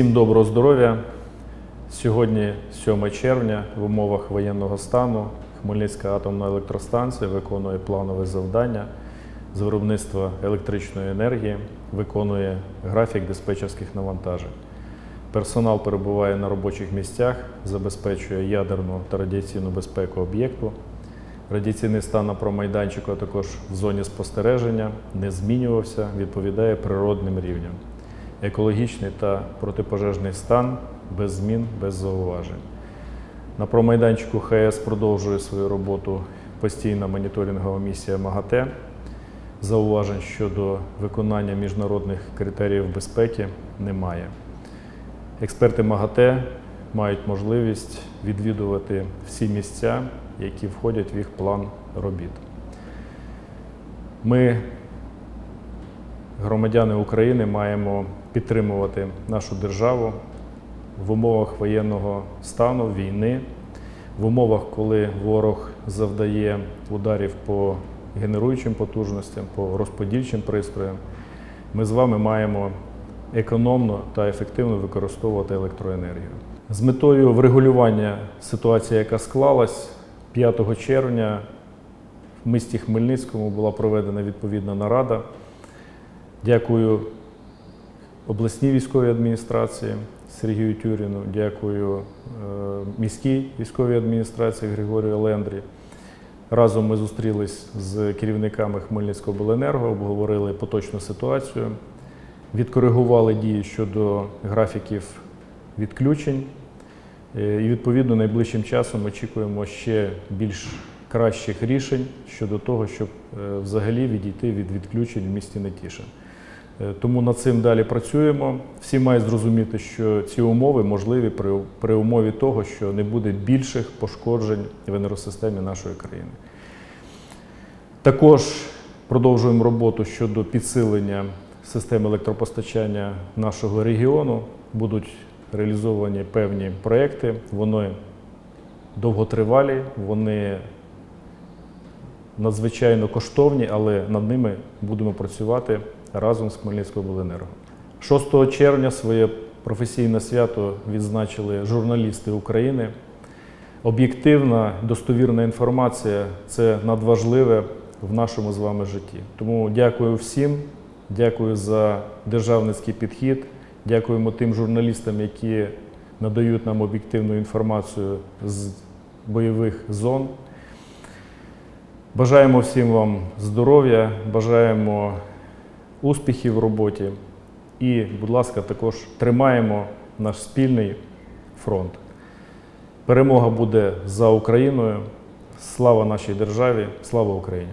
Всім доброго здоров'я. Сьогодні 7 червня в умовах воєнного стану Хмельницька атомна електростанція виконує планове завдання з виробництва електричної енергії, виконує графік диспетчерських навантажень. Персонал перебуває на робочих місцях, забезпечує ядерну та радіаційну безпеку об'єкту. Радіаційний стан на промайданчику, а також в зоні спостереження не змінювався, відповідає природним рівням. Екологічний та протипожежний стан без змін, без зауважень. На промайданчику ХС продовжує свою роботу постійна моніторингова місія МАГАТЕ. Зауважень щодо виконання міжнародних критеріїв безпеки немає. Експерти МАГАТЕ мають можливість відвідувати всі місця, які входять в їх план робіт. Ми, громадяни України, маємо підтримувати нашу державу в умовах воєнного стану, війни, в умовах, коли ворог завдає ударів по генеруючим потужностям, по розподільчим пристроям. Ми з вами маємо економно та ефективно використовувати електроенергію. З метою врегулювання ситуації, яка склалась, 5 червня в місті Хмельницькому була проведена відповідна нарада. Дякую обласній військовій адміністрації Сергію Тюріну, дякую е, міській військовій адміністрації Григорію Лендрі. Разом ми зустрілись з керівниками Хмельницького обленерго, обговорили поточну ситуацію, відкоригували дії щодо графіків відключень. Е, І відповідно найближчим часом очікуємо ще більш кращих рішень щодо того, щоб е, взагалі відійти від відключень в місті Нетішин. Е, Тому над цим далі працюємо. Всі мають зрозуміти, що ці умови можливі при, при умові того, що не буде більших пошкоджень в енергосистемі нашої країни. Також продовжуємо роботу щодо підсилення системи електропостачання нашого регіону. Будуть реалізовані певні проекти. Вони довготривалі, вони надзвичайно коштовні, але над ними будемо працювати разом з Хмельницькою обленерго. 6 червня своє професійне свято відзначили журналісти України. Об'єктивна, достовірна інформація це надважливе в нашому з вами житті. Тому дякую всім, дякую за державницький підхід, дякуємо тим журналістам, які надають нам об'єктивну інформацію з бойових зон. Бажаємо всім вам здоров'я, бажаємо успіхів в роботі. І, будь ласка, також тримаємо наш спільний фронт. Перемога буде за Україною. Слава нашій державі, слава Україні!